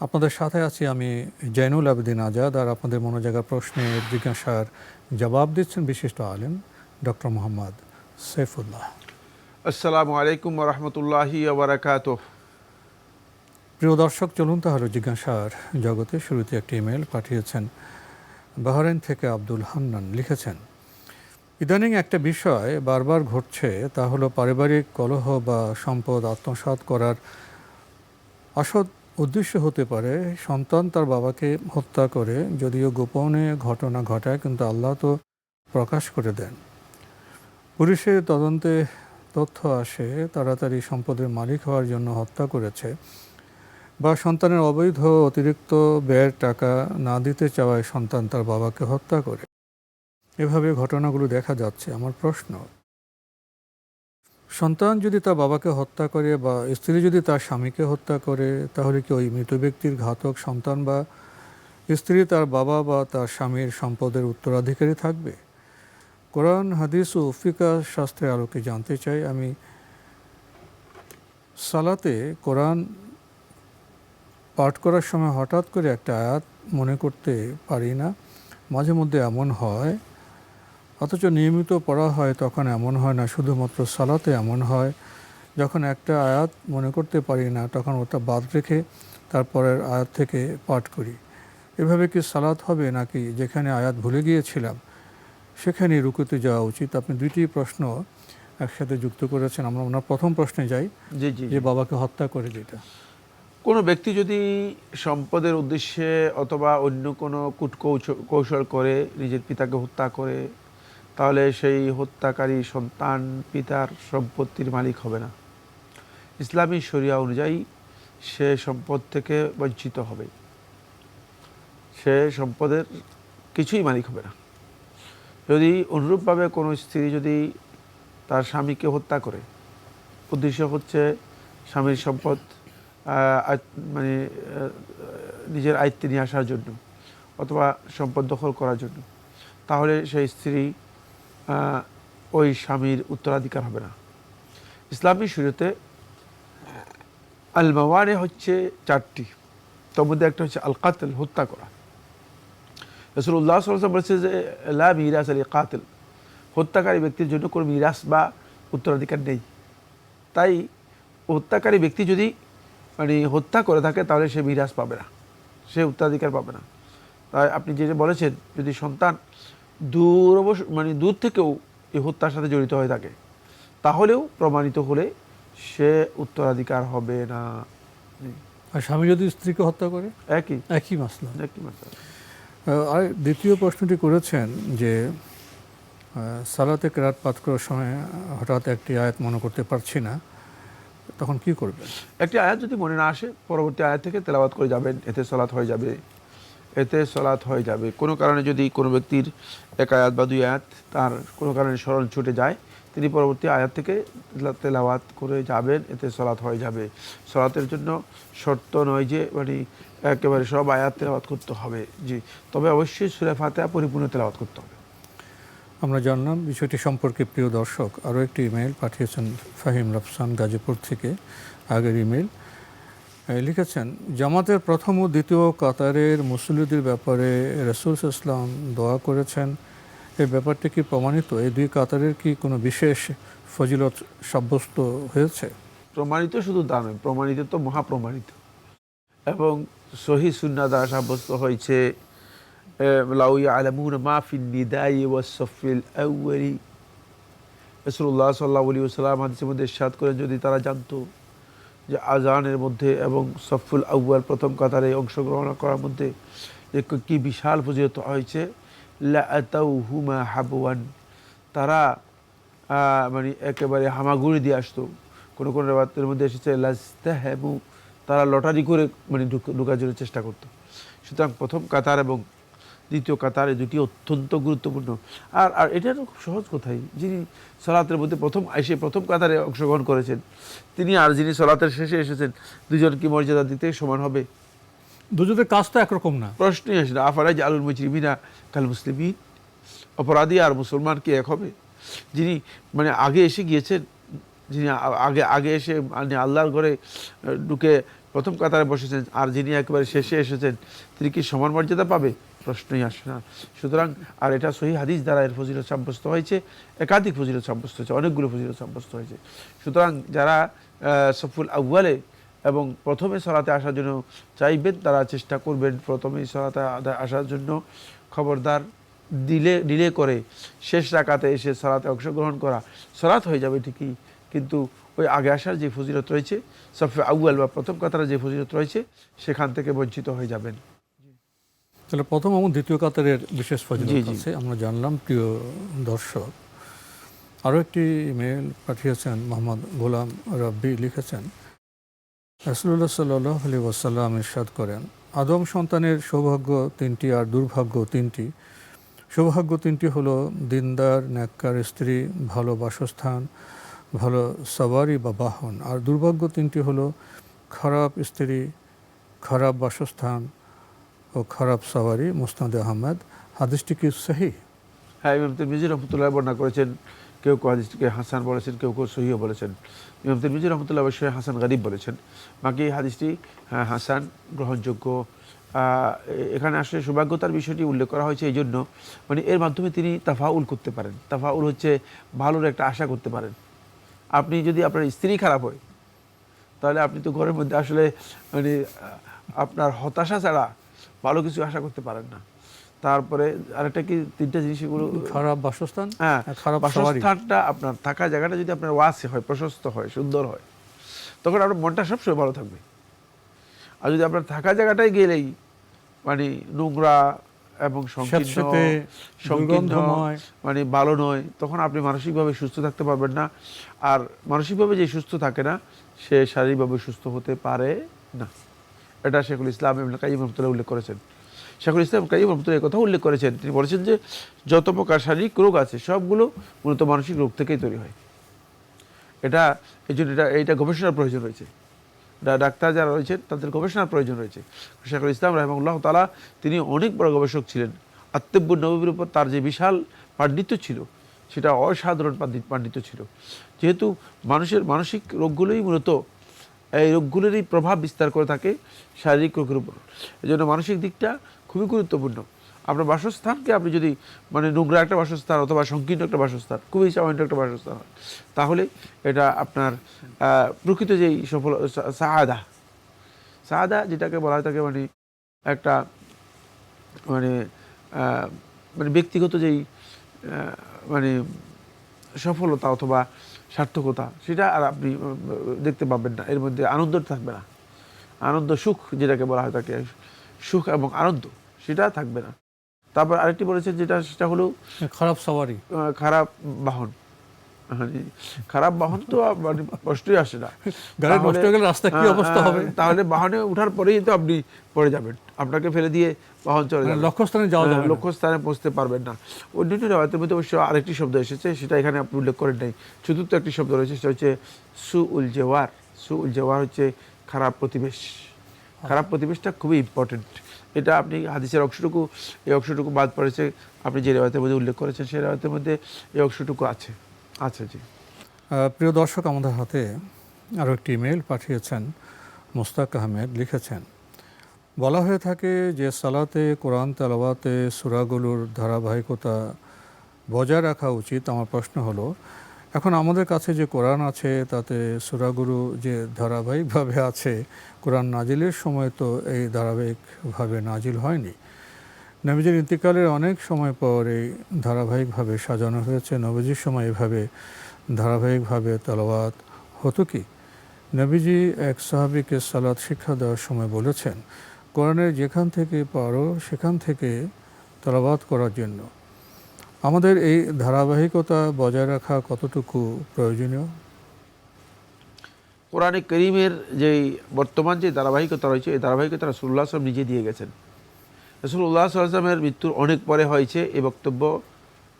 আপনাদের সাথে আছি আমি জৈনুল আবেদিন আজাদ আর আপনাদের মনোজায়গা প্রশ্নের জিজ্ঞাসার জবাব দিচ্ছেন বিশিষ্ট আলেম ডক্টর মোহাম্মদ সৈফুল্লাহ। আসসালামু আলাইকুম রহমতুল্লাহি ওবরাকাত প্রিয় দর্শক চলুন তাহলে জিজ্ঞাসার জগতে শুরুতে একটি ইমেল পাঠিয়েছেন বাহরাইন থেকে আব্দুল হান্নান লিখেছেন ইদানিং একটা বিষয় বারবার ঘটছে তা হলো পারিবারিক কলহ বা সম্পদ আত্মসাৎ করার আসদ উদ্দেশ্য হতে পারে সন্তান তার বাবাকে হত্যা করে, যদিও গোপনে ঘটনা ঘটায়, কিন্তু আল্লাহ তো প্রকাশ করে দেন। পুলিশের তদন্তে তথ্য আসে, তাড়াতাড়ি সম্পদের মালিক হওয়ার জন্য হত্যা করেছে বা সন্তানের অবৈধ অতিরিক্ত ব্যয়ের টাকা না দিতে চাওয়ায় সন্তান তার বাবাকে হত্যা করে। এভাবে ঘটনাগুলো দেখা যাচ্ছে। আমার প্রশ্ন সন্তান যদি তার বাবাকে হত্যা করে বা স্ত্রী যদি তার স্বামীকে হত্যা করে, তাহলে কি ওই মৃত ব্যক্তির ঘাতক সন্তান বা স্ত্রী তার বাবা বা তার স্বামীর সম্পদের উত্তরাধিকারী থাকবে? কোরআন, হাদিস ও ফিকা শাস্ত্রের আলোকে জানতে চাই? আমি সালাতে কোরআন পাঠ করার সময় হঠাৎ করে একটা আয়াত মনে করতে পারি না। মাঝে মধ্যে এমন হয় অথচ নিয়মিত পড়া হয় তখন এমন হয় না শুধুমাত্র সালাতে এমন হয়। যখন একটা আয়াত মনে করতে পারি না তখন ওটা বাদ রেখে তারপরের আয়াত থেকে পাঠ করি। এভাবে কি সালাত হবে নাকি যেখানে আয়াত ভুলে গিয়েছিলাম সেখানে রুকুতে যাওয়া উচিত? আপনি দুইটি প্রশ্ন একসাথে যুক্ত করেছেন আমরা ওনার প্রথম প্রশ্নে যাই যে বাবাকে হত্যা করে যেটা। কোনো ব্যক্তি যদি সম্পদের উদ্দেশ্যে অথবা অন্য কোনো কূটকৌশল কৌশল করে নিজের পিতাকে হত্যা করে তাহলে সেই হত্যাকারী সন্তান, পিতার সম্পত্তির মালিক হবে না। ইসলামী শরিয়া অনুযায়ী সে সম্পদ থেকে বঞ্চিত হবে। সে সম্পদের কিছুই মালিক হবে না। যদি অনুরূপভাবে কোনো স্ত্রী যদি তার স্বামীকে হত্যা করে, উদ্দেশ্য হচ্ছে স্বামীর সম্পদ মানে নিজের আয়ত্তে নিয়ে আসার জন্য অথবা সম্পদ দখল করার জন্য, তাহলে সেই স্ত্রী ওই স্বামীর উত্তরাধিকার হবে না। ইসলামী শুরুতে আল মাওয়ানে হচ্ছে চারটি। তার মধ্যে একটা হচ্ছে আল কাতল হত্যা করা। রসুল্লাহ সাল্লাম বলেছে যে, লা মিরাস আলী কাতল। হত্যাকারী ব্যক্তির জন্য কোনো মিরাস বা উত্তরাধিকার নেই। তাই হত্যাকারী ব্যক্তি যদি মানে হত্যা করে থাকে, তাহলে সে মিরাজ পাবে না। সে উত্তরাধিকার পাবে না। তাই আপনি যে বলেছেন, যদি সন্তান দূর অবশ্য মানে দূর থেকেও এই হত্যার সাথে জড়িত হয়ে থাকে তাহলেও প্রমাণিত হলে সে উত্তরাধিকার হবে না। আর স্বামী যদি স্ত্রীকে হত্যা করে? একই। একই মাসলা। একই আহ, আর দ্বিতীয় প্রশ্নটি করেছেন যে সালাতে কেরাত পাঠ করার সময় হঠাৎ একটি আয়াত মনে করতে পারছি না তখন কি করবেন? একটি আয়াত যদি মনে না আসে পরবর্তী আয়াত থেকে তেলাওয়াত করে যাবেন এতে সালাত হয়ে যাবে। এতে সলাৎ হয়ে যাবে। কোনো কারণে যদি কোনো ব্যক্তির এক আয়াত বা দুই আয়াত তার কোনো কারণে স্মরণ ছুটে যায়, তিনি পরবর্তী আয়াত থেকে তেলা- তেলাওয়াত করে যাবেন, এতে সলাৎ হয়ে যাবে। সলাতের জন্য শর্ত নয় যে মানে একেবারে সব আয়াত তেলাওয়াত করতে হবে। জি, তবে অবশ্যই সুরে ফাতেহা পরিপূর্ণ তেলাওয়াত করতে হবে। আমরা জানলাম বিষয়টি সম্পর্কে প্রিয় দর্শক আরও একটি ইমেল পাঠিয়েছেন ফাহিম রফসান গাজীপুর থেকে। আগের ইমেল লিখেছেন, জামাতের প্রথম ও দ্বিতীয় কাতারের মুসল্লিদের ব্যাপারে রসুল ইসলাম দোয়া করেছেন। এই ব্যাপারটি কি প্রমাণিত? এই দুই কাতারের কি কোনো বিশেষ ফজিলত সাব্যস্ত হয়েছে? প্রমাণিত শুধু দামে প্রমাণিত তো মহাপ্রমাণিত। এবং সহি সুন্না দ্বারা সাব্যস্ত হয়েছে লাউ ইয়ালামুন মা ফিন নিদাই ওয়াস সফিল আউয়ালি। রসুল্লাহ সাল্লাহ আলী সাল্লাম হাদিসের মধ্যে ইরশাদ করেন, যদি তারা জানতো যে আজানের মধ্যে এবং সফুল আউয়াল প্রথম কাতারে অংশগ্রহণ করার মধ্যে যে কি বিশাল ফজিলত হয়েছে হুমা হাবওয়ান। তারা মানে একেবারে হামাগুড়ি দিয়ে আসতো। কোনো কোনো রাতের মধ্যে এসেছে লাস্তাহ্যামু তারা লটারি করে মানে ঢুক- ঢোকার জন্য চেষ্টা করতো। সুতরাং প্রথম কাতার এবং দ্বিতীয় কাতার এই দুটি অত্যন্ত গুরুত্বপূর্ণ। আর আর এটা খুব সহজ কথাই যিনি সলাতের মধ্যে প্রথম এসে প্রথম কাতারে অংশগ্রহণ করেছেন তিনি আর যিনি সলাতের শেষে এসেছেন দুজন কি মর্যাদা দিতে সমান হবে। দুজনের কাজ তো একরকম না। প্রশ্নই আসে না আফারাজ আলুল মুজরিমিনা কাল মুসলিমিন অপরাধী আর মুসলমান কি এক হবে? যিনি মানে আগে এসে গিয়েছেন যিনি আগে আগে এসে মানে আল্লাহর ঘরে ঢুকে প্রথম কাতারে বসেছেন আর যিনি একেবারে শেষে এসেছেন, তিনি কি সমান মর্যাদা পাবে? প্রশ্নই আসে না। সুতরাং, আর এটা সহি হাদিস দ্বারা এর ফজিলত সাব্যস্ত হয়েছে, একাধিক ফজিলত সাব্যস্ত হয়েছে, অনেকগুলো ফজিলত সাব্যস্ত হয়েছে। সুতরাং যারা সফুল আউ্বালে এবং প্রথমে সলাতে আসার জন্য চাইবেন, তারা চেষ্টা করবেন প্রথমেই সলাতে আসার জন্য খবরদার দিলে, ডিলে করে শেষ রাকাতে এসে সলাতে অংশগ্রহণ করা। সলাৎ হয়ে যাবে ঠিকই, কিন্তু ওই আগে আসার যে ফজিলত রয়েছে সফে আউয়াল বা প্রথম কাতারে যে ফজিলত রয়েছে সেখান থেকে বঞ্চিত হয়ে যাবেন। তাহলে প্রথম এবং দ্বিতীয় কাতারের বিশেষ ফজিলত আছে। আমরা জানলাম প্রিয় দর্শক আরও একটি ইমেল পাঠিয়েছেন মোহাম্মদ গোলাম রব্বি লিখেছেন রাসুল্লাহ সাল্লাহ আলি ওয়াসাল্লাম ইরশাদ করেন আদম সন্তানের সৌভাগ্য তিনটি আর দুর্ভাগ্য তিনটি। সৌভাগ্য তিনটি হলো দিনদার ন্যাক্কার স্ত্রী ভালো বাসস্থান ভালো সওয়ারি বা বাহন। আর দুর্ভাগ্য তিনটি হলো খারাপ স্ত্রী খারাপ বাসস্থান ও খারাপ সওয়ারি মুস্তাদ আহমেদ। হাদিসটি কি সহি? হ্যাঁ ইমাম তিরমিজি রহমতুল্লাহ বর্ণনা করেছেন কেউ কেউ হাদিসটিকে হাসান বলেছেন কেউ কেউ সহিও বলেছেন। ইমাম তিরমিজি রহমতুল্লাহ অবশ্যই হাসান গরিব বলেছেন। বাকি হাদিসটি হ্যাঁ, হাসান গ্রহণযোগ্য। এখানে আসলে সৌভাগ্যতার বিষয়টি উল্লেখ করা হয়েছে এই জন্য মানে এর মাধ্যমে তিনি তাফাউল করতে পারেন। তাফাউল হচ্ছে ভালোর একটা আশা করতে পারেন। আপনি যদি আপনার স্ত্রী খারাপ হয় তাহলে আপনি তো ঘরের মধ্যে আসলে মানে আপনার হতাশা ছাড়া ভালো কিছু আশা করতে পারেন না। তারপরে আরেকটা কি তিনটা জিনিস এগুলো খারাপ বাসস্থান? হ্যাঁ আর খারাপ বাসস্থানটা আপনার থাকা জায়গাটা যদি আপনার ওয়াসে হয় প্রশস্ত হয় সুন্দর হয় তখন আপনার মনটা সবসময় ভালো থাকবে। আর যদি আপনার থাকা জায়গাটাই গেলেই মানে নোংরা এবং। মানে ভালো নয় তখন আপনি মানসিকভাবে সুস্থ থাকতে পারবেন না। আর মানসিকভাবে যে সুস্থ থাকে না সে শারীরিকভাবে সুস্থ হতে পারে না। এটা শেখুল ইসলাম ইবনে কাইম রহমতুল্লাহ উল্লেখ করেছেন। শেখুল ইসলাম কাইম রহমতুল্লাহ কথা উল্লেখ করেছেন। তিনি বলেছেন যে যত প্রকার শারীরিক রোগ আছে সবগুলো মূলত মানসিক রোগ থেকেই তৈরি হয়। এটা এই জন্য এটা এইটা গবেষণার প্রয়োজন রয়েছে। ডাক্তার যারা রয়েছেন, তাদের গবেষণার প্রয়োজন রয়েছে। শেখুল ইসলাম রহমুল্লাহ তালা তিনি অনেক বড় গবেষক ছিলেন। আত্মব্য নবীর উপর তার যে বিশাল পাণ্ডিত্য ছিল, সেটা অসাধারণ পাণ্ডিত- পাণ্ডিত্য ছিল। যেহেতু মানুষের মানসিক রোগগুলোই মূলত, এই রোগগুলোরই প্রভাব বিস্তার করে থাকে শারীরিক রোগের উপর। এই জন্য মানসিক দিকটা খুবই গুরুত্বপূর্ণ। আপনার বাসস্থানকে আপনি যদি মানে নোংরা একটা বাসস্থান অথবা সংকীর্ণ একটা বাসস্থান, খুবই সামান্য একটা বাসস্থান হয়, তাহলে এটা আপনার প্রকৃত যেই সফল সাহাদা সাহাদা যেটাকে বলা হয় তাকে মানে একটা মানে মানে ব্যক্তিগত যেই মানে সফলতা অথবা সার্থকতা, সেটা আর আপনি দেখতে পাবেন না। এর মধ্যে আনন্দ থাকবে না। আনন্দ সুখ যেটাকে বলা হয় তাকে, সুখ এবং আনন্দ, সেটা থাকবে না। তারপর আরেকটি বলেছে যেটা সেটা হলো খারাপ আহ, খারাপ বাহন। মানে খারাপ বাহন তো আর মানে আসে না। গাড়ি নষ্ট হয়ে গেলে রাস্তা কি অবস্থা হবে? তাহলে বাহনে ওঠার পরেই তো আপনি পড়ে যাবেন। আপনাকে ফেলে দিয়ে বাহন চলে মানে যাবে। লক্ষ্যস্থানে যাওয়া যাবে লক্ষ্যস্থানে পৌঁছতে পারবেন না। অন্যান্য রেওয়ায়তের মধ্যে অবশ্য আরেকটি শব্দ এসেছে সেটা এখানে আপনি উল্লেখ করেন নাই। চতুর্থ একটি শব্দ রয়েছে সেটা হচ্ছে সু উল জেওয়ার। সু উল জেওয়ার হচ্ছে খারাপ প্রতিবেশ। খারাপ প্রতিবেশটা খুবই ইম্পর্টেন্ট এটা আপনি হাদিসের অংশটুকু, এই অংশটুকু বাদ পড়েছে। আপনি যে রেওয়ায়তের মধ্যে উল্লেখ করেছেন, সেই রেওয়ায়তের মধ্যে এই অংশটুকু আছে। আচ্ছা জি। প্রিয় দর্শক, আমাদের হাতে আরও একটি ইমেল পাঠিয়েছেন মোস্তাক আহমেদ, লিখেছেন, বলা হয়ে থাকে যে সালাতে, কোরআন তেলাওয়াতে সুরাগুলোর ধারাবাহিকতা বজায় রাখা উচিত। আমার প্রশ্ন হলো এখন আমাদের কাছে যে কোরআন আছে, তাতে সুরাগুরু যে ধারাবাহিকভাবে আছে, কোরআন নাজিলের সময় তো এই ধারাবাহিকভাবে নাজিল হয়নি। নবীজির ইন্তিকালের অনেক সময় পর এই ধারাবাহিকভাবে সাজানো হয়েছে। নবীজির সময় এভাবে ধারাবাহিকভাবে তেলাওয়াত হতো কি? নবীজি এক সাহাবিকে সালাদ শিক্ষা দেওয়ার সময় বলেছেন, কোরআনের যেখান থেকে পারো, সেখান থেকে তেলাওয়াত করার জন্য। আমাদের এই ধারাবাহিকতা বজায় রাখা কতটুকু প্রয়োজনীয়? কোরআনে করিমের যে বর্তমান যে ধারাবাহিকতা রয়েছে, এই ধারাবাহিকতা রসুল্লাহ আসলাম নিজে দিয়ে গেছেন। রসুল্লাহ আসলামের মৃত্যুর অনেক পরে হয়েছে, এই বক্তব্য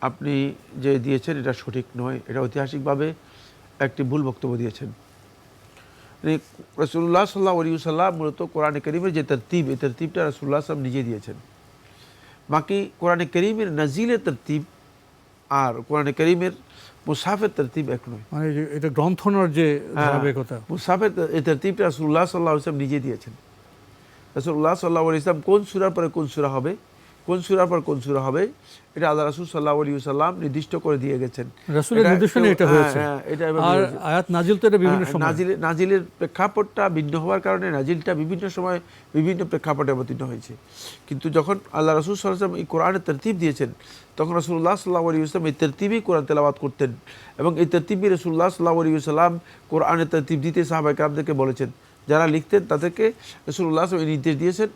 আপনি যে দিয়েছেন এটা সঠিক নয়, এটা ঐতিহাসিকভাবে একটি ভুল বক্তব্য দিয়েছেন। মানে রসুল্লাহ সাল্লাহ আলী সাল্লাম মূলত কোরআনে করিমের যে তরতিব, এই তরতিবটা রসুল্লাহ আসলাম নিজে দিয়েছেন। বাকি কোরআনে করিমের নাজিলের তরতিব আর কোরআনে করিমের মুসাফের তরতিব এক নয়। মানে এটা গ্রন্থনার যে ধারাবাহিকতা। মুসাফের এই তরতিবটা রাসুল্লাহ সাল্লাহ ইসলাম নিজে দিয়েছেন। রাসুল্লাহ সাল্লাহ ইসলাম কোন সুরার পরে কোন সুরা হবে? কোন সুরার পর কোন সুরা হবে এটা আল্লাহ রাসূল সাল্লাহ আলী সাল্লাম নির্দিষ্ট করে দিয়ে গেছেন। রাসূলের এটা নির্দেশনে এটা হ্যাঁ, হয়েছে। হ্যাঁ, এটা আর আয়াত নাজিল তো এটা বিভিন্ন হ্যাঁ, সময়। নাজিলের নাজিলের প্রেক্ষাপটটা ভিন্ন হওয়ার কারণে নাজিলটা বিভিন্ন সময় বিভিন্ন প্রেক্ষাপটে অবতীর্ণ হয়েছে। কিন্তু যখন আল্লাহ রসুল সাল্লাম এই কোরআনের তরতিব দিয়েছেন তখন রসুল্লাহ সাল্লাহ আলী ইসলাম এই তরতিবই কোরআন তেলাবাদ করতেন এবং এই তরতিবই রসুল্লাহ সাল্লাহ আলী সাল্লাম কোরআনের তরতিব দিতে সাহাবাই কামদেরকে বলেছেন। যারা লিখতেন তাদেরকে রসুল্লাহ এই নির্দেশ দিয়েছেন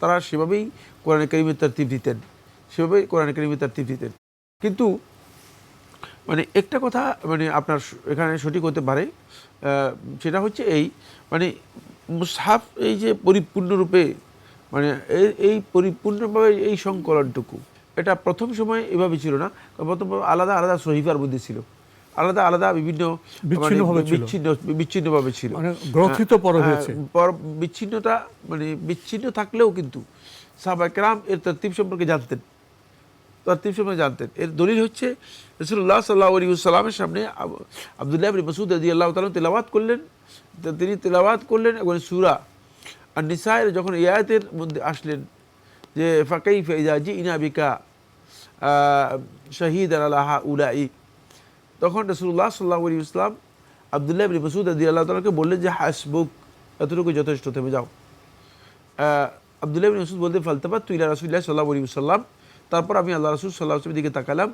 তারা সেভাবেই কোরআন করিমের তরতিব দিতেন। সেভাবেই কোরআন করিমের তরতিব দিতেন। কিন্তু মানে একটা কথা মানে আপনার এখানে সঠিক হতে পারে সেটা হচ্ছে এই মানে মুসাফ এই যে পরিপূর্ণরূপে মানে এই এই পরিপূর্ণভাবে এই সংকলনটুকু, এটা প্রথম সময় এভাবে ছিল না প্রথম আলাদা আলাদা সহিফার মধ্যে ছিল। আলাদা আলাদা বিভিন্ন মানে বিচ্ছিন্নভাবে বিচ্ছিন্ন বিচ্ছিন্নভাবে ছিল। মানে গ্রথিত পরে হ্যাঁ, হয়েছে। পর বিচ্ছিন্নতা মানে বিচ্ছিন্ন থাকলেও কিন্তু সাহবাকরাম এর তরতিব সম্পর্কে জানতেন। তরতিব সম্পর্কে জানতেন। এর দলিল হচ্ছে রসুল্লাহ সাল্লাহ আলী সাল্লামের সামনে আব- আবদুল্লাহ বিন মাসুদ রদি আল্লাহ তালন তেলাওয়াত করলেন। তিনি তেলাওয়াত করলেন এবং সুরা আর নিসায়ের যখন ইয়াতের মধ্যে আসলেন যে ফাকাই ফেজা জি ইনাবিকা শহীদ আল্লাহ উলাই তখন রসুল্লাহ সাল্লাহ আলী ইসলাম আবদুল্লাহ আবী মসুদ আদি আল্লাহ তালাকে বললেন যে, হাসবুক, এতটুকু যথেষ্ট থেমে যাও। আবদুল্লাহ বিন মসুদ বলতে ফালতাবাত তুইলা রসুল্লাহ সাল্লাহ আলী সাল্লাম তারপর আমি আল্লাহ রসুল সাল্লাহ আসলামের দিকে তাকালাম,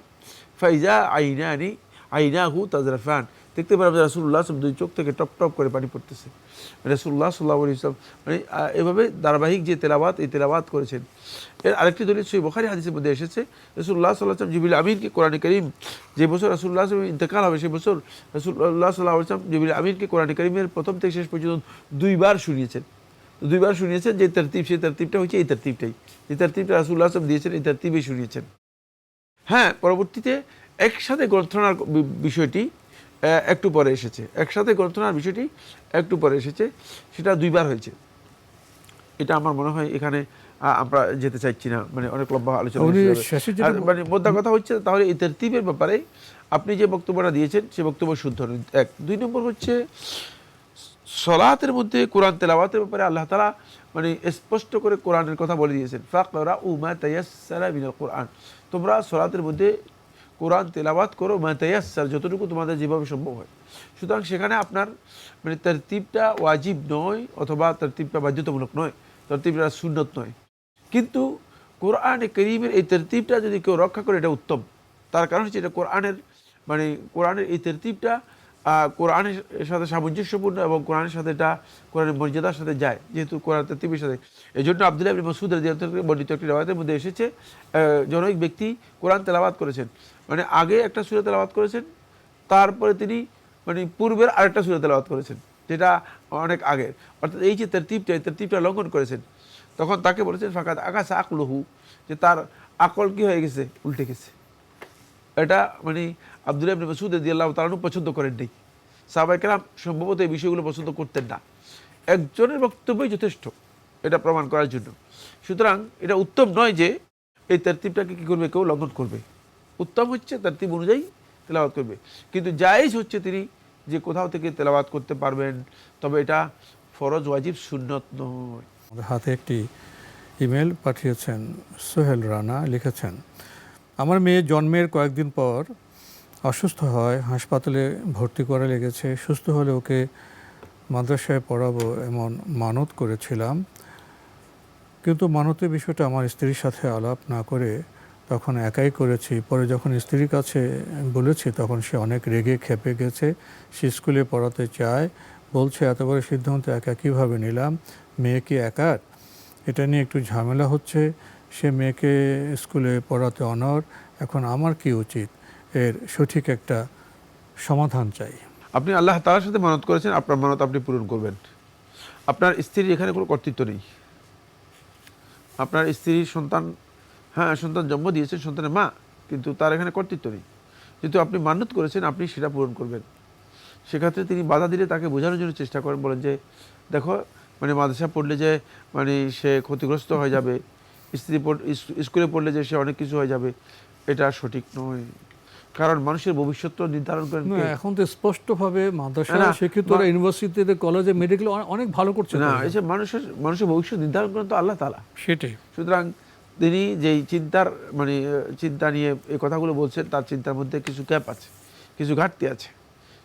ফাইজা আইনা আনি আইনা হু তাজরাফান। দেখতে যে রাসুল্লাহ দুই চোখ থেকে টপ টপ করে পানি পড়তেছে। রাসুল্লাহ সাল্লাহ ইসলাম মানে এভাবে ধারাবাহিক যে তেলাবাত এই তেলাবাত করেছেন। এর আরেকটি দলিল সেই বখারি, হাদিসের মধ্যে এসেছে রসুল্লাহ সাল্লাহ আসলাম জিবিল আমিনকে কোরআন করিম, যে বছর রাসুল্লাহ আসলাম ইন্তেকাল হবে সেই বছর রসুল্লাহ সাল্লাহ আসলাম জিবিল আমিনকে কোরআন করিমের প্রথম থেকে শেষ পর্যন্ত দুইবার শুনিয়েছেন। দুইবার শুনিয়েছেন যে তরতিব সেই তারতিবটা হচ্ছে এই তরতিবটাই। যে তরতিবটা রাসুল্লাহ আসলাম দিয়েছেন, এই তরতিবেই শুনিয়েছেন। হ্যাঁ পরবর্তীতে একসাথে গ্রন্থনার বিষয়টি একটু পরে এসেছে। একসাথে গ্রন্থনার বিষয়টি একটু পরে এসেছে। সেটা দুইবার হয়েছে। এটা আমার মনে হয় এখানে আমরা যেতে চাইছি না। মানে অনেক লম্বা আলোচনা মানে মোদ্দা কথা হচ্ছে তাহলে এই তরতিবের ব্যাপারে আপনি যে বক্তব্যটা দিয়েছেন সে বক্তব্য শুদ্ধ এক। দুই নম্বর হচ্ছে সলাতের মধ্যে কোরআন তেলাওয়াতের ব্যাপারে আল্লাহ তালা মানে স্পষ্ট করে কোরআনের কথা বলে দিয়েছেন। ফাকরা উমা তাইয়াসারা মিনাল কোরআন। তোমরা সলাতের মধ্যে কোরআন তেলাওয়াত করো মা তাইয়াসার যতটুকু তোমাদের যেভাবে সম্ভব হয়। সুতরাং সেখানে আপনার মানে তরতিবটা ওয়াজিব নয়, অথবা তরতিবটা বাধ্যতামূলক নয়, তরতিবটা সুন্নত নয়। কিন্তু কোরআনে করিমের এই তরতিবটা যদি কেউ রক্ষা করে, এটা উত্তম। তার কারণ হচ্ছে এটা কোরআনের মানে কোরআনের এই তরতিবটা কোরআনের সাথে সামঞ্জস্যপূর্ণ এবং কোরআনের সাথে এটা, কোরআনের মর্যাদার সাথে যায়, যেহেতু কোরআন তরতিবের সাথে। এই জন্য আবদুল্লাহ মাসুদ রাদিয়াল্লাহু বর্ণিত একটি রেওয়ায়তের মধ্যে এসেছে জনৈক ব্যক্তি কোরআন তেলাওয়াত করেছেন। মানে আগে একটা সুরে তেলাওয়াত করেছেন, তারপরে তিনি মানে পূর্বের আরেকটা সুরে তেলাওয়াত করেছেন, যেটা অনেক আগের। অর্থাৎ এই যে তরতিবটা, এই তরতিবটা লঙ্ঘন করেছেন, তখন তাকে বলেছেন ফাঁকাত আকাশ আকলহু যে তার আকল কি হয়ে গেছে? উল্টে গেছে। এটা মানে আবদুল্লাহ ইবনে মাসুদ রাদিয়াল্লাহু তাআলা পছন্দ করেন নাই। সাহাবাইকেরাম সম্ভবত এই বিষয়গুলো পছন্দ করতেন না। একজনের বক্তব্যই যথেষ্ট, এটা প্রমাণ করার জন্য। সুতরাং এটা উত্তম নয় যে এই তরতিবটাকে কী করবে? কেউ লঙ্ঘন করবে। উত্তম হচ্ছে তরতিব অনুযায়ী তেলাওয়াত করবে। কিন্তু জায়েজ হচ্ছে তিনি যে কোথাও থেকে তেলাওয়াত করতে পারবেন, তবে এটা ফরজ, ওয়াজিব, সুন্নত নয়। আমাদের হাতে একটি ইমেল পাঠিয়েছেন সোহেল রানা, লিখেছেন, আমার মেয়ে জন্মের কয়েকদিন পর অসুস্থ হয়, হাসপাতালে ভর্তি করা লেগেছে, সুস্থ হলে ওকে মাদ্রাসায় পড়াবো এমন মানত করেছিলাম। কিন্তু মানতের বিষয়টা আমার স্ত্রীর সাথে আলাপ না করে তখন একাই করেছি। পরে যখন স্ত্রীর কাছে বলেছি, তখন সে অনেক রেগে খেপে গেছে। সে স্কুলে পড়াতে চায়। বলছে, এত বড় সিদ্ধান্ত, একা কীভাবে নিলাম? মেয়ে কি একার এটা নিয়ে একটু ঝামেলা হচ্ছে। সে মেয়েকে স্কুলে পড়াতে অনর এখন আমার কি উচিত? এর সঠিক একটা সমাধান চাই। আপনি আল্লাহ তালার সাথে মানত করেছেন, আপনার মানত আপনি পূরণ করবেন। আপনার স্ত্রীর এখানে কোনো কর্তৃত্ব নেই। আপনার স্ত্রীর সন্তান হ্যাঁ সন্তান জন্ম দিয়েছেন সন্তানের মা কিন্তু তার এখানে কর্তৃত্ব নেই। যেহেতু আপনি মান্যত করেছেন আপনি সেটা পূরণ করবেন। সেক্ষেত্রে তিনি বাধা দিলে তাকে বোঝানোর জন্য চেষ্টা করেন বলেন যে দেখো মানে মাদ্রাসা পড়লে যে মানে সে ক্ষতিগ্রস্ত হয়ে যাবে স্ত্রী স্কুলে পড়লে যে সে অনেক কিছু হয়ে যাবে এটা সঠিক নয়। কারণ মানুষের ভবিষ্যৎ নির্ধারণ করেন এখন তো স্পষ্টভাবে মাদ্রাসা শিক্ষিতরা ইউনিভার্সিটিতে কলেজে মেডিকেল অনেক ভালো করছে না এই যে মানুষের মানুষের ভবিষ্যৎ নির্ধারণ করেন তো আল্লাহ তালা সেটাই। সুতরাং তিনি যেই চিন্তার মানে চিন্তা নিয়ে এই কথাগুলো বলছেন, তার চিন্তার মধ্যে কিছু গ্যাপ আছে, কিছু ঘাটতি আছে।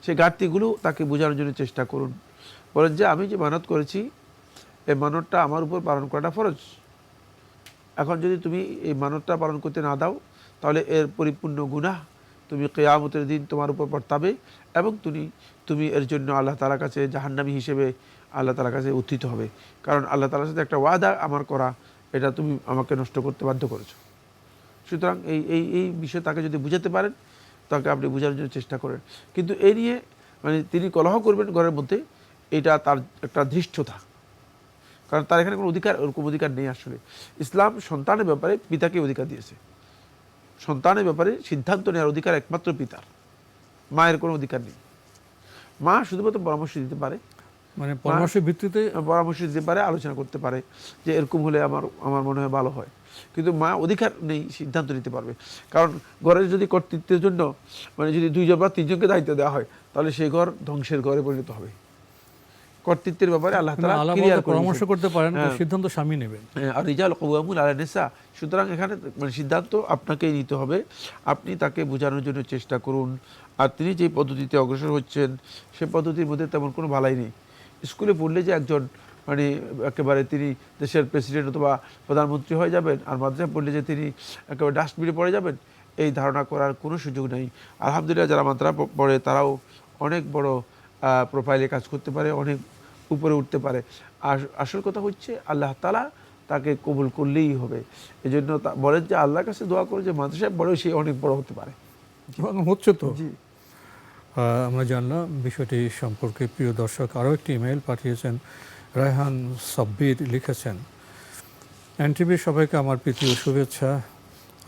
সেই ঘাটতিগুলো তাকে বোঝানোর জন্য চেষ্টা করুন। বলেন যে, আমি যে মানত করেছি, এই মানতটা আমার উপর পালন করাটা ফরজ। এখন যদি তুমি এই মানতটা পালন করতে না দাও, তাহলে এর পরিপূর্ণ গুনাহ তুমি কেয়ামতের দিন তোমার উপর বর্তাবে এবং তুমি তুমি এর জন্য আল্লাহ তালার কাছে জাহান্নামী হিসেবে আল্লাহ তালার কাছে উত্থিত হবে। কারণ আল্লাহ তালার সাথে একটা ওয়াদা আমার করা এটা তুমি আমাকে নষ্ট করতে বাধ্য করেছ। সুতরাং এই এই এই বিষয়ে তাকে যদি বুঝাতে পারেন, তাকে আপনি বোঝানোর জন্য চেষ্টা করেন। কিন্তু এই নিয়ে মানে তিনি কলহ করবেন ঘরের মধ্যে, এটা তার একটা ধৃষ্টতা। কারণ তার এখানে কোনো অধিকার, ওরকম অধিকার নেই আসলে। ইসলাম সন্তানের ব্যাপারে পিতাকে অধিকার দিয়েছে। সন্তানের ব্যাপারে সিদ্ধান্ত নেওয়ার অধিকার একমাত্র পিতার। মায়ের কোনো অধিকার নেই। মা শুধুমাত্র পরামর্শ দিতে পারে মানে পরামর্শের ভিত্তিতে পরামর্শ দিতে পারে আলোচনা করতে পারে যে এরকম হলে আমার আমার মনে হয় ভালো হয়। কিন্তু মা অধিকার নেই সিদ্ধান্ত নিতে পারবে। কারণ ঘরের যদি কর্তৃত্বের জন্য মানে যদি দুইজন বা তিনজনকে দায়িত্ব দেওয়া হয় তাহলে সেই ঘর ধ্বংসের ঘরে পরিণত হবে। কর্তৃত্বের ব্যাপারে আল্লাহ তাআলা পরামর্শ করতে পারেন হ্যাঁ। সিদ্ধান্ত স্বামী নেবেন। হ্যাঁ, আর রিজাল কওয়ামুল আলা নিসা। সুতরাং এখানে মানে সিদ্ধান্ত আপনাকেই নিতে হবে। আপনি তাকে বোঝানোর জন্য চেষ্টা করুন। আর তিনি যে পদ্ধতিতে অগ্রসর হচ্ছেন সে পদ্ধতির মধ্যে তেমন কোনো ভালাই নেই। স্কুলে পড়লে যে একজন মানে একেবারে তিনি দেশের প্রেসিডেন্ট অথবা প্রধানমন্ত্রী হয়ে যাবেন আর মাদ্রাসায় পড়লে যে তিনি একেবারে ডাস্টবিনে পড়ে যাবেন এই ধারণা করার কোনো সুযোগ নেই। আলহামদুলিল্লাহ যারা মাত্রা পড়ে তারাও অনেক বড় প্রোফাইলে কাজ করতে পারে অনেক উপরে উঠতে পারে। আর আসল কথা হচ্ছে আল্লাহ তালা তাকে কবুল করলেই হবে। এই জন্য তা- বলেন যে আল্লাহর কাছে দোয়া করে যে মাদ্রাসায় বড় সে অনেক বড় হতে পারে। হচ্ছে তো? জি। আমরা জানলাম বিষয়টি সম্পর্কে প্রিয় দর্শক আরও একটি ইমেল পাঠিয়েছেন রায়হান সাব্বির লিখেছেন। এনটিভির সবাইকে আমার প্রীতি ও শুভেচ্ছা।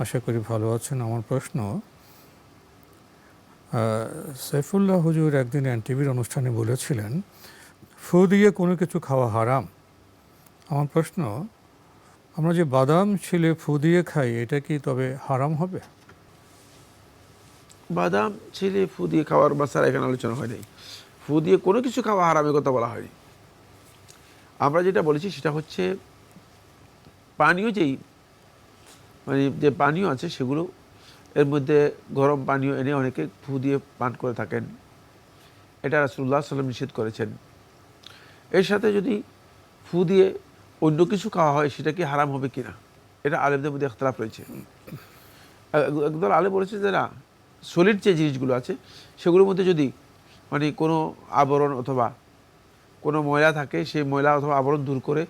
আশা করি ভালো আছেন। আমার প্রশ্ন সাইফুল্লাহ হুজুর একদিন এনটিভির অনুষ্ঠানে বলেছিলেন, ফু দিয়ে কোনো কিছু খাওয়া হারাম। আমার প্রশ্ন, আমরা যে বাদাম ছিলে ফু দিয়ে খাই, এটা কি তবে হারাম হবে? বাদাম ছেলে ফু দিয়ে খাওয়ার বাসার এখানে আলোচনা হয় নাই ফু দিয়ে কোনো কিছু খাওয়া হারামের কথা বলা হয়নি। আমরা যেটা বলেছি সেটা হচ্ছে পানীয় যেই মানে যে পানীয় আছে সেগুলো, এর মধ্যে গরম পানীয় এনে অনেকে ফু দিয়ে পান করে থাকেন। এটা রাসুল্লাহ সাল্লাম নিষেধ করেছেন। এর সাথে যদি ফু দিয়ে অন্য কিছু খাওয়া হয়, সেটা কি হারাম হবে কিনা? এটা আলেমদের মধ্যে একতলাফ রয়েছে। একদল আলে বলেছে যে না সলিড যে জিনিসগুলো আছে, সেগুলোর মধ্যে যদি মানে কোনো আবরণ অথবা কোনো ময়লা থাকে, সেই ময়লা অথবা আবরণ দূর করে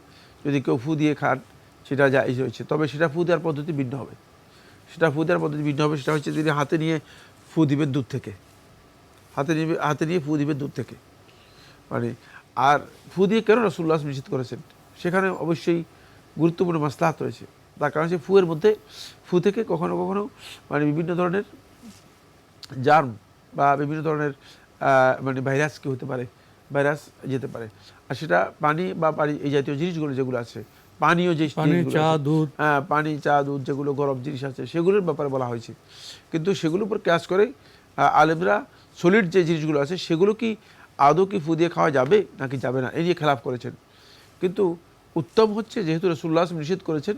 যদি কেউ ফু দিয়ে খান, সেটা জায়জ রয়েছে তবে সেটা ফু দেওয়ার পদ্ধতি ভিন্ন হবে। সেটা ফু দেওয়ার পদ্ধতি ভিন্ন হবে, সেটা হচ্ছে তিনি হাতে নিয়ে ফু দিবেন দূর থেকে। হাতে নিয়ে হাতে নিয়ে ফু দিবেন দূর থেকে। মানে আর ফু দিয়ে কেন রসুল্লাহ নিষেধ করেছেন? সেখানে অবশ্যই গুরুত্বপূর্ণ মাসলাহাত রয়েছে। তার কারণ হচ্ছে ফুয়ের মধ্যে ফু থেকে কখনো কখনো মানে বিভিন্ন ধরনের জার্ম বা বিভিন্ন ধরনের মানে ভাইরাস কি হতে পারে ভাইরাস যেতে পারে। আর সেটা পানি বা পানি এই জাতীয় জিনিসগুলো যেগুলো আছে পানীয় যে চা দুধ। হ্যাঁ পানি চা দুধ যেগুলো গরম জিনিস আছে সেগুলোর ব্যাপারে বলা হয়েছে। কিন্তু সেগুলোর উপর ক্যাশ করে আলেমরা সলিড যে জিনিসগুলো আছে সেগুলো কি আদৌ কি ফু দিয়ে খাওয়া যাবে নাকি যাবে না এই নিয়ে খেলাফ করেছেন। কিন্তু উত্তম হচ্ছে যেহেতু রসুল্লাহ নিষেধ করেছেন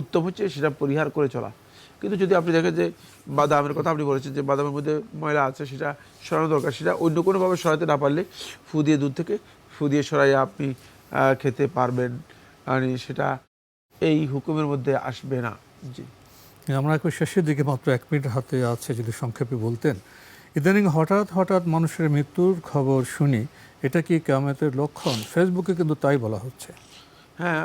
উত্তম হচ্ছে সেটা পরিহার করে চলা। কিন্তু যদি আপনি দেখেন যে বাদামের কথা আপনি বলেছেন যে বাদামের মধ্যে ময়লা আছে সেটা সরানো দরকার সেটা অন্য কোনোভাবে সরাতে না পারলে ফু দিয়ে দুধ থেকে ফু দিয়ে সরাইয়া আপনি খেতে পারবেন। মানে সেটা এই হুকুমের মধ্যে আসবে না। জি। আমরা একটু শেষের দিকে মাত্র এক মিনিট হাতে আছে যদি সংক্ষেপে বলতেন। ইদানিং হঠাৎ হঠাৎ মানুষের মৃত্যুর খবর শুনি এটা কি কেয়ামতের লক্ষণ? ফেসবুকে কিন্তু তাই বলা হচ্ছে। হ্যাঁ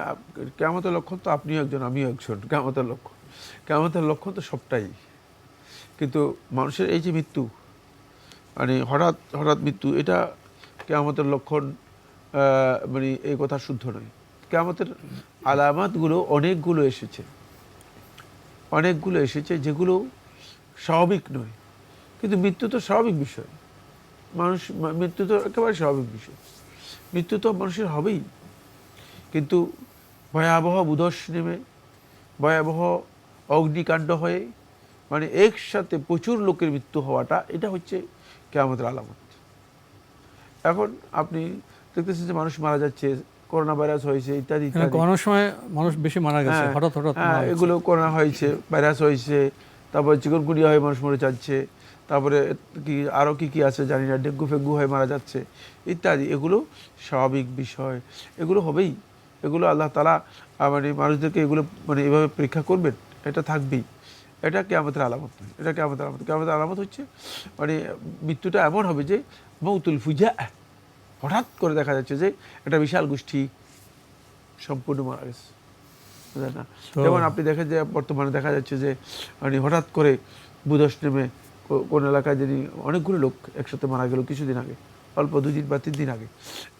কেয়ামতের লক্ষণ তো আপনিও একজন আমিও একজন কেয়ামতের লক্ষণ। কেয়ামতের লক্ষণ তো সবটাই। কিন্তু মানুষের এই যে মৃত্যু মানে হঠাৎ হঠাৎ মৃত্যু, এটা কেয়ামতের লক্ষণ মানে এই কথা শুদ্ধ নয়। কেয়ামতের আলামাতগুলো অনেকগুলো এসেছে। অনেকগুলো এসেছে যেগুলো স্বাভাবিক নয়। কিন্তু মৃত্যু তো স্বাভাবিক বিষয়। মানুষ, মৃত্যু তো একেবারে স্বাভাবিক বিষয়। মৃত্যু তো মানুষের হবেই। কিন্তু ভয়াবহ বুধস নেমে, ভয়াবহ অগ্নিকাণ্ড হয়ে মানে একসাথে প্রচুর লোকের মৃত্যু হওয়াটা এটা হচ্ছে কেয়ামতের আলামত। এখন আপনি দেখতেছেন যে মানুষ মারা যাচ্ছে করোনা ভাইরাস হয়েছে ইত্যাদি কেন সময় মানুষ বেশি মারা গেছে হ্যাঁ, হঠাৎ হঠাৎ হ্যাঁ, মারা গেছে। এগুলো করোনা হয়েছে ভাইরাস হয়েছে তারপর চিকনগুনিয়া হয়ে মানুষ মরে যাচ্ছে তারপরে কি আরও কি কি আছে জানি না ডেঙ্গু ফেঙ্গু হয়ে মারা যাচ্ছে ইত্যাদি এগুলো স্বাভাবিক বিষয়। এগুলো হবেই এগুলো আল্লাহ তালা মানে মানুষদেরকে এগুলো মানে এভাবে পরীক্ষা করবেন। এটা থাকবেই। এটা কেয়ামতের আলামত নয়। এটা কেয়ামতের আলামত। কেয়ামতের আলামত হচ্ছে মানে মৃত্যুটা এমন হবে যে মৌতুল ফুজা হঠাৎ করে দেখা যাচ্ছে যে একটা বিশাল গোষ্ঠী সম্পূর্ণ মারা গেছে। না? যেমন আপনি দেখেন যে বর্তমানে দেখা যাচ্ছে যে মানে হঠাৎ করে বুধস নেমে কোন এলাকায় যিনি অনেকগুলো লোক একসাথে মারা গেল কিছুদিন আগে অল্প দুদিন বা তিন দিন আগে।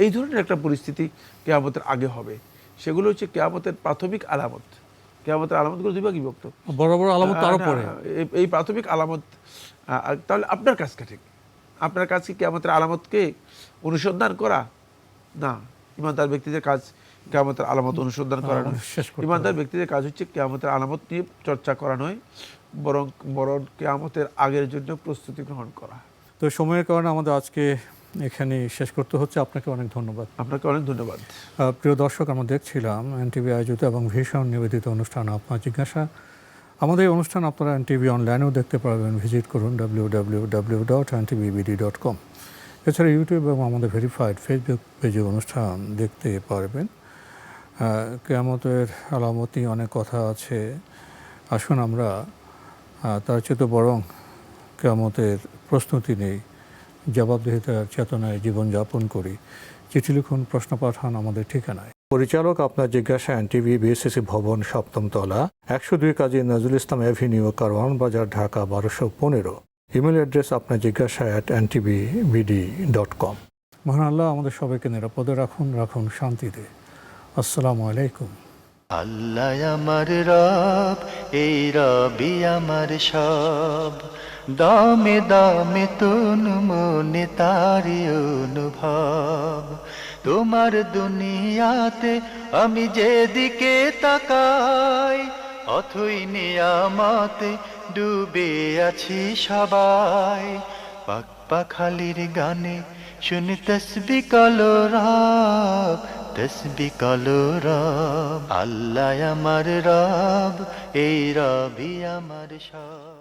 এই ধরনের একটা পরিস্থিতি কেয়ামতের আগে হবে। সেগুলো হচ্ছে কেয়ামতের প্রাথমিক আলামত। কেয়ামতের আলামতগুলো দুই ভাগে বিভক্ত। বড় বড় আলামত তারও পরে এই- এই প্রাথমিক আলামত তাহলে আপনার কাজটা ঠিক? আপনার কাজ কি কেয়ামতের আলামতকে অনুসন্ধান করা? না ইমানদার ব্যক্তিদের কাজ কেয়ামতের আলামত অনুসন্ধান করা নয়। ইমানদার ব্যক্তিদের কাজ হচ্ছে কেয়ামতের আলামত নিয়ে চর্চা করা নয় বরং বরং কেয়ামতের আগের জন্য প্রস্তুতি গ্রহণ করা। তো সময়ের কারণে আমাদের আজকে এখানে শেষ করতে হচ্ছে। আপনাকে অনেক ধন্যবাদ। আপনাকে অনেক ধন্যবাদ। প্রিয় দর্শক আমরা দেখছিলাম এনটিভি আয়োজিত এবং ভীষণ নিবেদিত অনুষ্ঠান আপনার জিজ্ঞাসা। আমাদের এই অনুষ্ঠান আপনারা এনটিভি অনলাইনেও দেখতে পারবেন। ভিজিট করুন W W W dot NTVBD dot com এছাড়া ইউটিউব এবং আমাদের ভেরিফাইড ফেসবুক পেজে অনুষ্ঠান দেখতে পারবেন। কেয়ামতের আলামতি অনেক কথা আছে। আসুন আমরা তার চেয়ে তো বরং কেয়ামতের প্রস্তুতি নেই। জবাবদিহিতার চেতনায় জীবনযাপন করি। চিঠি লিখুন, প্রশ্ন পাঠান আমাদের ঠিকানায়। পরিচালক আপনার জিজ্ঞাসা এনটিভি বিএসএসি ভবন, সপ্তম তলা, একশো দুই কাজী নজরুল ইসলাম অ্যাভিনিউ, কারওয়ান বাজার, ঢাকা, বারোশো পনেরো। ইমেল অ্যাড্রেস আপনার জিজ্ঞাসা at NTV BD dot com. মহান আল্লাহ আমাদের সবাইকে নিরাপদে রাখুন রাখুন শান্তিতে। আসসালামু আলাইকুম। আল্লাহ আমার রব, এই রবি আমার সব। দামে দামে তুন মনে তারি অনুভব। তোমার দুনিয়াতে আমি যেদিকে তাকাই, অথই নিয়ামতে ডুবে আছি সবাই। পাক পাখালির গানে শুনি তসবি কলো রব, তসবি কলো রব। আল্লাহ আমার রব, এই রবি আমার সব।